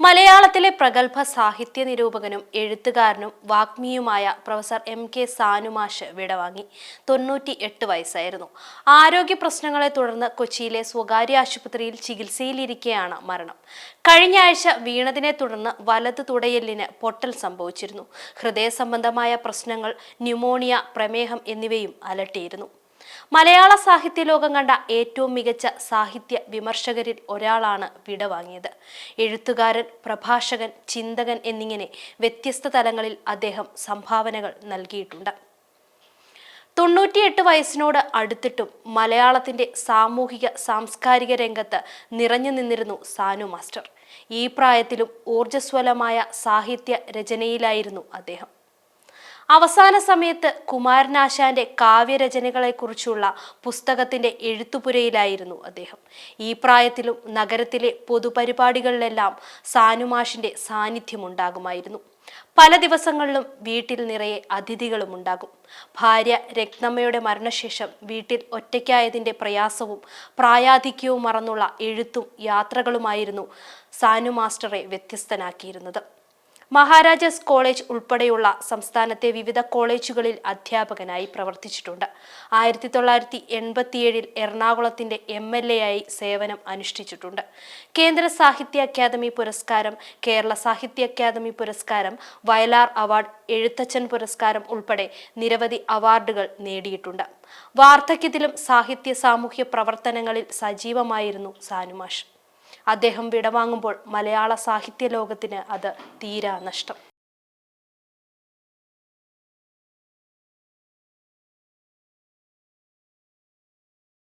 മലയാളത്തിലെ പ്രഗത്ഭ സാഹിത്യ നിരൂപകനും എഴുത്തുകാരനും വാഗ്മിയുമായ പ്രൊഫസർ എം കെ സാനുമാഷ് വിടവാങ്ങി. തൊണ്ണൂറ്റി എട്ട് വയസ്സായിരുന്നു. ആരോഗ്യ പ്രശ്നങ്ങളെ തുടർന്ന് കൊച്ചിയിലെ സ്വകാര്യ ആശുപത്രിയിൽ ചികിത്സയിലിരിക്കെയാണ് മരണം. കഴിഞ്ഞ ആഴ്ച വീണതിനെ തുടർന്ന് വലത് തുടയലിന് പൊട്ടൽ സംഭവിച്ചിരുന്നു. ഹൃദയ സംബന്ധമായ പ്രശ്നങ്ങൾ ന്യൂമോണിയ പ്രമേഹം എന്നിവയും അലട്ടിയിരുന്നു. മലയാള സാഹിത്യ ലോകം കണ്ട ഏറ്റവും മികച്ച സാഹിത്യ വിമർശകരിൽ ഒരാളാണ് വിടവാങ്ങിയത് എഴുത്തുകാരൻ പ്രഭാഷകൻ ചിന്തകൻ എന്നിങ്ങനെ വ്യത്യസ്ത തലങ്ങളിൽ അദ്ദേഹം സംഭാവനകൾ നൽകിയിട്ടുണ്ട്. തൊണ്ണൂറ്റിയെട്ട് വയസ്സിനോട് അടുത്തിട്ടും മലയാളത്തിന്റെ സാമൂഹിക സാംസ്കാരിക രംഗത്ത് നിറഞ്ഞു നിന്നിരുന്നു സാനു മാസ്റ്റർ. ഈ പ്രായത്തിലും ഊർജസ്വലമായ സാഹിത്യ രചനയിലായിരുന്നു അദ്ദേഹം. അവസാന സമയത്ത് കുമാരനാശാന്റെ കാവ്യരചനകളെക്കുറിച്ചുള്ള പുസ്തകത്തിന്റെ എഴുത്തുപുരയിലായിരുന്നു അദ്ദേഹം. ഈ പ്രായത്തിലും നഗരത്തിലെ പൊതുപരിപാടികളിലെല്ലാം സാനുമാഷിന്റെ സാന്നിധ്യം ഉണ്ടാകുമായിരുന്നു പല ദിവസങ്ങളിലും വീട്ടിൽ നിറയെ അതിഥികളും ഉണ്ടാകും. ഭാര്യ രക്തമ്മയുടെ മരണശേഷം വീട്ടിൽ ഒറ്റയ്ക്കായതിന്റെ പ്രയാസവും പ്രായാധിക്യവും മറന്നുള്ള എഴുത്തും യാത്രകളുമായിരുന്നു സാനു മാസ്റ്ററെ വ്യത്യസ്തനാക്കിയിരുന്നത്. മഹാരാജാസ് കോളേജ് ഉൾപ്പെടെയുള്ള സംസ്ഥാനത്തെ വിവിധ കോളേജുകളിൽ അധ്യാപകനായി പ്രവർത്തിച്ചിട്ടുണ്ട്. ആയിരത്തി തൊള്ളായിരത്തി എൺപത്തിയേഴിൽ എറണാകുളത്തിന്റെ എം എൽ എ ആയി സേവനം അനുഷ്ഠിച്ചിട്ടുണ്ട്. കേന്ദ്ര സാഹിത്യ അക്കാദമി പുരസ്കാരം കേരള സാഹിത്യ അക്കാദമി പുരസ്കാരം വയലാർ അവാർഡ് എഴുത്തച്ഛൻ പുരസ്കാരം ഉൾപ്പെടെ നിരവധി അവാർഡുകൾ നേടിയിട്ടുണ്ട്. വാർദ്ധക്യത്തിലും സാഹിത്യ സാമൂഹ്യ പ്രവർത്തനങ്ങളിൽ സജീവമായിരുന്നു സാനുമാഷ്. അദ്ദേഹം വിടവാങ്ങുമ്പോൾ മലയാള സാഹിത്യ ലോകത്തിന് അത് തീരാ നഷ്ടം.